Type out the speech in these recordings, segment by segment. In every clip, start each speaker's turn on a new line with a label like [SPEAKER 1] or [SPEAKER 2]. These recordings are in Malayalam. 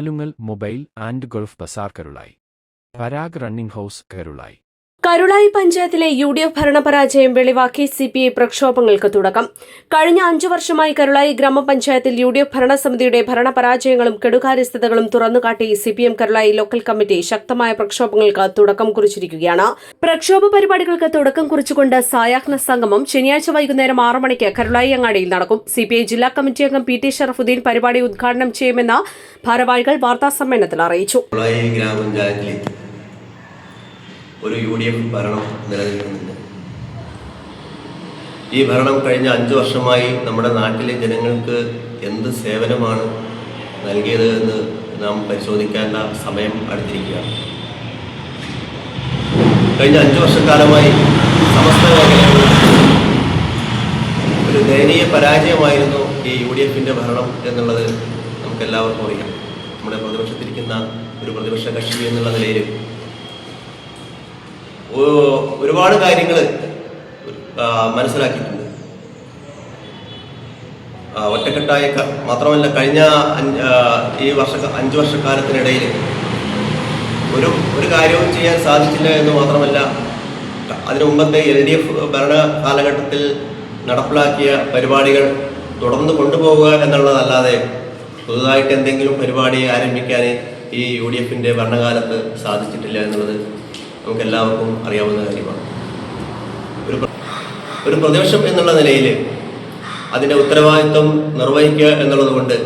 [SPEAKER 1] Alungal mobile and Gulf Bazar Karulayi Parag running house Karulayi.
[SPEAKER 2] Karulayi പഞ്ചായത്തിലെ യു ഡി എഫ് ഭരണപരാജയം വെളിവാക്കി സി പി ഐ പ്രക്ഷോഭങ്ങൾക്ക് തുടക്കം. കഴിഞ്ഞ അഞ്ചു വർഷമായി കരുളായി ഗ്രാമപഞ്ചായത്തിൽ യു ഡി എഫ് ഭരണസമിതിയുടെ ഭരണപരാജയങ്ങളും കെടുകാര്യസ്ഥതകളും തുറന്നുകാട്ടി C P M Karulayi local committee ശക്തമായ പ്രക്ഷോഭങ്ങൾക്ക് തുടക്കം കുറിച്ചിരിക്കുകയാണ്. പ്രക്ഷോഭ പരിപാടികൾക്ക് തുടക്കം കുറിച്ചുകൊണ്ട് സായാഹ്ന സംഗമം ശനിയാഴ്ച വൈകുന്നേരം ആറ് മണിക്ക് കരുളായി അങ്ങാടിയിൽ നടക്കും. സി പി ഐ ജില്ലാ കമ്മിറ്റി അംഗം പി ടി ഷറഫുദ്ദീൻ പരിപാടി ഉദ്ഘാടനം ചെയ്യുമെന്ന് ഭാരവാഹികൾ വാർത്താസമ്മേളനത്തിൽ അറിയിച്ചു.
[SPEAKER 3] ഒരു യു ഡി എഫ് ഭരണം നിലനിൽക്കുന്നുണ്ട്. ഈ ഭരണം കഴിഞ്ഞ അഞ്ച് വർഷമായി നമ്മുടെ നാട്ടിലെ ജനങ്ങൾക്ക് എന്ത് സേവനമാണ് നൽകിയത് എന്ന് നാം പരിശോധിക്കേണ്ട സമയം അടുത്തിരിക്കുകയാണ്. കഴിഞ്ഞ അഞ്ച് വർഷക്കാലമായി സമസ്ത മേഖലകളിൽ ഒരു ദയനീയ പരാജയമായിരുന്നു ഈ യു ഡി എഫിന്റെ ഭരണം എന്നുള്ളത് നമുക്കെല്ലാവർക്കും അറിയാം. നമ്മുടെ പ്രതിപക്ഷത്തിരിക്കുന്ന ഒരു പ്രതിപക്ഷ കക്ഷി എന്നുള്ള നിലയിൽ ഒരുപാട് കാര്യങ്ങൾ മനസ്സിലാക്കിയിട്ടുണ്ട്. ഒറ്റക്കെട്ടായ മാത്രമല്ല കഴിഞ്ഞ ഈ വർഷ അഞ്ച് വർഷക്കാലത്തിനിടയിൽ ഒരു ഒരു കാര്യവും ചെയ്യാൻ സാധിച്ചില്ല എന്ന് മാത്രമല്ല അതിനു മുമ്പത്തെ എൽ ഡി എഫ് ഭരണ കാലഘട്ടത്തിൽ നടപ്പിലാക്കിയ പരിപാടികൾ തുടർന്ന് കൊണ്ടുപോവുക എന്നുള്ളതല്ലാതെ പുതുതായിട്ട് എന്തെങ്കിലും പരിപാടി ആരംഭിക്കാൻ ഈ യു ഡി എഫിന്റെ ഭരണകാലത്ത് സാധിച്ചിട്ടില്ല എന്നുള്ളത് നമുക്ക് എല്ലാവർക്കും അറിയാവുന്ന കാര്യമാണ്. ഒരു ഒരു പ്രദേശം എന്നുള്ള നിലയിൽ അതിന്റെ ഉത്തരവാദിത്വം നിർവഹിക്കുക എന്നുള്ളതുകൊണ്ട്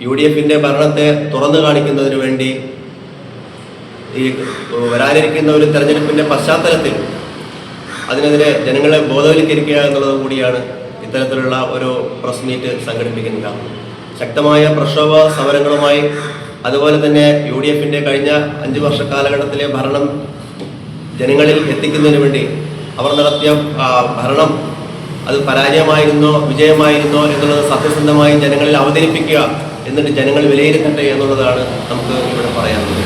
[SPEAKER 3] യു ഡി എഫിന്റെ ഭരണത്തെ തുറന്നു കാണിക്കുന്നതിന് വേണ്ടി ഈ വരാനിരിക്കുന്ന ഒരു തെരഞ്ഞെടുപ്പിന്റെ പശ്ചാത്തലത്തിൽ അതിനെതിരെ ജനങ്ങളെ ബോധവൽക്കരിക്കുക എന്നുള്ളത് കൂടിയാണ് ഇത്തരത്തിലുള്ള ഒരു പ്രസ് മീറ്റ് സംഘടിപ്പിക്കുന്നത്. ശക്തമായ പ്രക്ഷോഭ സമരങ്ങളുമായി അതുപോലെ തന്നെ യു ഡി എഫിന്റെ കഴിഞ്ഞ അഞ്ച് വർഷ കാലഘട്ടത്തിലെ ഭരണം ജനങ്ങളിൽ എത്തിക്കുന്നതിന് വേണ്ടി അവർ നടത്തിയ ഭരണം അത് പരാജയമായിരുന്നോ വിജയമായിരുന്നോ എന്നുള്ളത് സത്യസന്ധമായി ജനങ്ങളിൽ അവതരിപ്പിക്കുക എന്നിട്ട് ജനങ്ങൾ വിലയിരുത്തട്ടെ എന്നുള്ളതാണ് നമുക്ക് ഇവിടെ പറയാനുള്ളത്.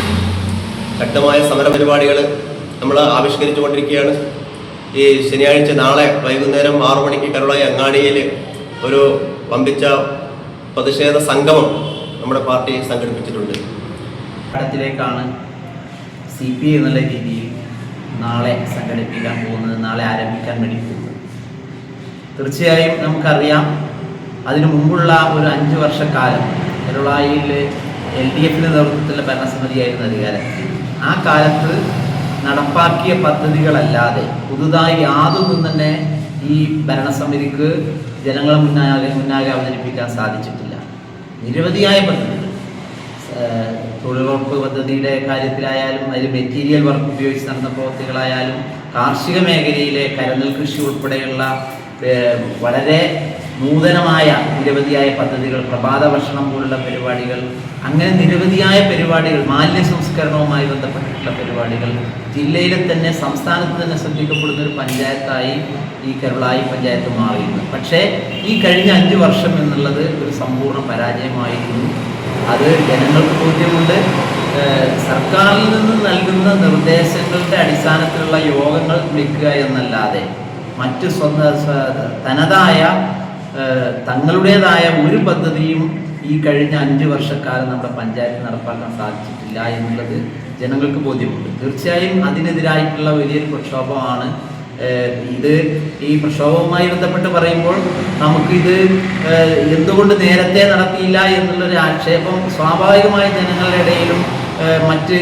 [SPEAKER 3] ശക്തമായ സമര പരിപാടികൾ നമ്മൾ ആവിഷ്കരിച്ചു കൊണ്ടിരിക്കുകയാണ് ഈ ശനിയാഴ്ച നാളെ വൈകുന്നേരം ആറു മണിക്ക് കരുളായി അങ്ങാടിയിൽ ഒരു വമ്പിച്ച പ്രതിഷേധ സംഗമം നമ്മുടെ പാർട്ടി സംഘടിപ്പിച്ചിട്ടുണ്ട്.
[SPEAKER 4] പാഠത്തിലേക്കാണ് സി പി എന്നുള്ള രീതിയിൽ നാളെ സംഘടിപ്പിക്കാൻ പോകുന്നത് നാളെ ആരംഭിക്കാൻ വേണ്ടി പോകുന്നത്. തീർച്ചയായും നമുക്കറിയാം അതിനു മുമ്പുള്ള ഒരു അഞ്ച് വർഷക്കാലം കേരളയിൽ എൽ ഡി എഫിന്റെ നേതൃത്വത്തിലുള്ള ഭരണസമിതിയായിരുന്നു അധികാരത്തിൽ ആ കാലത്ത് നടപ്പാക്കിയ പദ്ധതികളല്ലാതെ പുതുതായി യാതൊന്നും തന്നെ ഈ ഭരണസമിതിക്ക് ജനങ്ങളെ മുന്നാകെ മുന്നാകെ അവതരിപ്പിക്കാൻ സാധിച്ചിട്ടില്ല. നിരവധിയായ പദ്ധതികൾ. തൊഴിലുറപ്പ് പദ്ധതിയുടെ കാര്യത്തിലായാലും അതിൽ മെറ്റീരിയൽ വർക്ക് ഉപയോഗിച്ച് നടന്ന പ്രവൃത്തികളായാലും കാർഷിക മേഖലയിലെ കരനെൽ കൃഷി ഉൾപ്പെടെയുള്ള വളരെ നൂതനമായ നിരവധിയായ പദ്ധതികൾ പ്രഭാത ഭക്ഷണം പോലുള്ള പരിപാടികൾ അങ്ങനെ നിരവധിയായ പരിപാടികൾ മാലിന്യ സംസ്കരണവുമായി ബന്ധപ്പെട്ടിട്ടുള്ള പരിപാടികൾ ജില്ലയിലെ തന്നെ സംസ്ഥാനത്ത് തന്നെ ശ്രദ്ധിക്കപ്പെടുന്ന ഒരു പഞ്ചായത്തായി ഈ കരുളായി പഞ്ചായത്ത് മാറിയിരുന്നു. പക്ഷേ ഈ കഴിഞ്ഞ അഞ്ച് വർഷം എന്നുള്ളത് ഒരു സമ്പൂർണ പരാജയമായിരുന്നു. അത് ജനങ്ങൾക്ക് ബോധ്യമുണ്ട്. സർക്കാരിൽ നിന്ന് നൽകുന്ന നിർദ്ദേശങ്ങളുടെ അടിസ്ഥാനത്തിലുള്ള യോഗങ്ങൾ വിളിക്കുക എന്നല്ലാതെ മറ്റ് സ്വന്ത തനതായ തങ്ങളുടേതായ ഒരു പദ്ധതിയും ഈ കഴിഞ്ഞ അഞ്ച് വർഷക്കാലം നമ്മുടെ പഞ്ചായത്ത് നടപ്പാക്കാൻ സാധിച്ചിട്ടില്ല എന്നുള്ളത് ജനങ്ങൾക്ക് ബോധ്യമുണ്ട്. തീർച്ചയായും അതിനെതിരായിട്ടുള്ള വലിയൊരു പ്രക്ഷോഭമാണ്. ഇത് ഈ പ്രക്ഷോഭവുമായി ബന്ധപ്പെട്ട് പറയുമ്പോൾ നമുക്കിത് എന്തുകൊണ്ട് നേരത്തെ നടത്തിയില്ല എന്നുള്ളൊരു ആക്ഷേപം സ്വാഭാവികമായി ജനങ്ങളുടെ ഇടയിലും മറ്റ്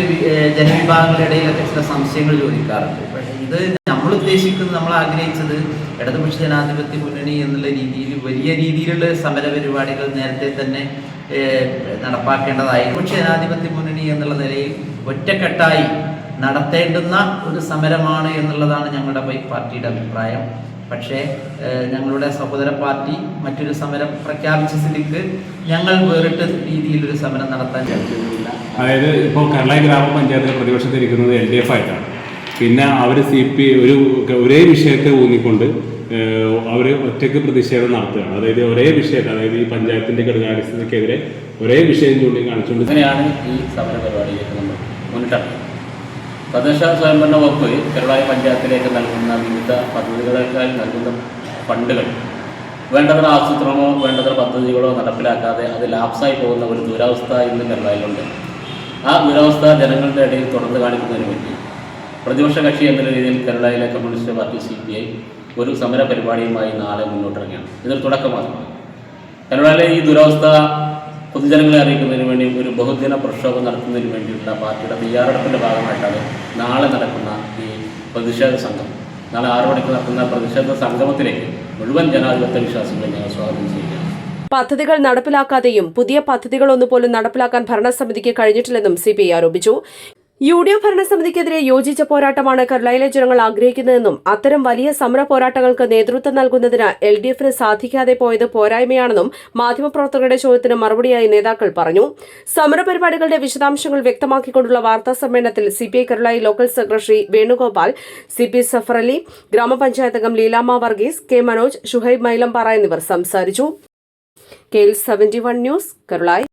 [SPEAKER 4] ജനവിഭാഗങ്ങളുടെ ഇടയിലൊക്കെ ചില സംശയങ്ങൾ ചോദിക്കാറുണ്ട്. പക്ഷേ ഇത് നമ്മൾ ഉദ്ദേശിക്കുന്നത് നമ്മൾ ആഗ്രഹിച്ചത് ഇടതുപക്ഷ ജനാധിപത്യ മുന്നണി എന്നുള്ള രീതിയിൽ വലിയ രീതിയിലുള്ള സമര പരിപാടികൾ നേരത്തെ തന്നെ നടപ്പാക്കേണ്ടതായി ഇടതുപക്ഷ ജനാധിപത്യ മുന്നണി എന്നുള്ള നിലയിൽ ഒറ്റക്കെട്ടായി നടത്തേണ്ടുന്ന ഒരു സമരമാണ് എന്നുള്ളതാണ് ഞങ്ങളുടെ പാർട്ടിയുടെ അഭിപ്രായം. പക്ഷേ ഞങ്ങളുടെ സഹോദര പാർട്ടി മറ്റൊരു സമരം പ്രഖ്യാപിച്ച സ്ഥിതിക്ക് ഞങ്ങൾ വേറിട്ട രീതിയിൽ ഒരു സമരം നടത്താൻ കഴിയുന്നില്ല
[SPEAKER 5] അതായത് ഇപ്പോൾ കേരള ഗ്രാമപഞ്ചായത്തിലെ പ്രതിപക്ഷത്തിരിക്കുന്നത് എൽ ഡി എഫ് ആയിട്ടാണ്. പിന്നെ അവർ സി പി ഒരു ഒരേ വിഷയത്തെ ഊന്നിക്കൊണ്ട് അവർ ഒറ്റയ്ക്ക് പ്രതിഷേധം നടത്തുകയാണ്. അതായത് ഒരേ വിഷയത്തെ അതായത് ഈ പഞ്ചായത്തിന്റെ ഘടകാടിസ്ഥതയ്ക്കെതിരെ ഒരേ വിഷയം ചൂണ്ടി കാണിച്ചുകൊണ്ട്
[SPEAKER 6] അങ്ങനെയാണ് ഈ സമര പരിപാടിയിലേക്ക് നമ്മൾ മുന്നിട്ടിറങ്ങുന്നത് തദ്ദേശ സ്വയംഭരണ വകുപ്പ് കേരളായ പഞ്ചായത്തിലേക്ക് നൽകുന്ന വിവിധ പദ്ധതികളേക്കാൾ നൽകുന്ന ഫണ്ടുകൾ വേണ്ടത്ര ആസൂത്രണമോ വേണ്ടത്ര പദ്ധതികളോ നടപ്പിലാക്കാതെ അത് ലാപ്സായി പോകുന്ന ഒരു ദുരവസ്ഥ ഇന്ന് കേരളയിലുണ്ട്. ആ ദുരവസ്ഥ ജനങ്ങളുടെ ഇടയിൽ തുറന്നു കാണിക്കുന്നതിന് വേണ്ടി പ്രതിപക്ഷ കക്ഷി എന്ന രീതിയിൽ കേരളയിലെ communist party C P I ഒരു സമര പരിപാടിയുമായി നാളെ മുന്നോട്ടിറങ്ങിയാണ് ഇതൊരു തുടക്കം മാത്രമാണ് കേരളയിലെ ഈ ദുരവസ്ഥ പൊതുജനങ്ങളെ അറിയിക്കുന്നതിന് വേണ്ടി ഒരു ബഹുജന പ്രക്ഷോഭം നടത്തുന്നതിന് വേണ്ടിയുള്ള പാർട്ടിയുടെ തയ്യാറെടുപ്പിന്റെ ഭാഗമായിട്ടാണ് നാളെ നടക്കുന്ന ഈ പ്രതിഷേധ സംഘം നാളെ ആറു മണിക്ക് നടക്കുന്ന പ്രതിഷേധ സംഗമത്തിലേക്ക് മുഴുവൻ ജനാധിപത്യ വിശ്വാസികളെ ഞങ്ങൾ സ്വാഗതം ചെയ്യുകയാണ്.
[SPEAKER 2] പദ്ധതികൾ നടപ്പിലാക്കാതെയും പുതിയ പദ്ധതികളൊന്നും പോലും നടപ്പിലാക്കാൻ ഭരണസമിതിക്ക് കഴിഞ്ഞിട്ടില്ലെന്നും സി ഐ ആരോപിച്ചു. യു ഡി എഫ് ഭരണസമിതിക്കെതിരെ യോജിച്ച പോരാട്ടമാണ് കർളയിലെ ജനങ്ങൾ ആഗ്രഹിക്കുന്നതെന്നും അത്തരം വലിയ സമര പോരാട്ടങ്ങൾക്ക് നേതൃത്വം നൽകുന്നതിന് എൽ ഡി എഫിന് സാധിക്കാതെ പോയത് പോരായ്മയാണെന്നും മാധ്യമപ്രവർത്തകരുടെ ചോദ്യത്തിന് മറുപടിയായി നേതാക്കൾ പറഞ്ഞു. സമരപരിപാടികളുടെ വിശദാംശങ്ങൾ വ്യക്തമാക്കിക്കൊണ്ടുള്ള വാർത്താ സമ്മേളനത്തിൽ C P I Karulayi local secretary Venugopal C P Safar Ali ഗ്രാമപഞ്ചായത്ത് അംഗം ലീലാമ്മ വർഗീസ് കെ മനോജ് ഷുഹൈബ് മൈലമ്പാറ എന്നിവർ സംസാരിച്ചു. K seventy one news Karulayi.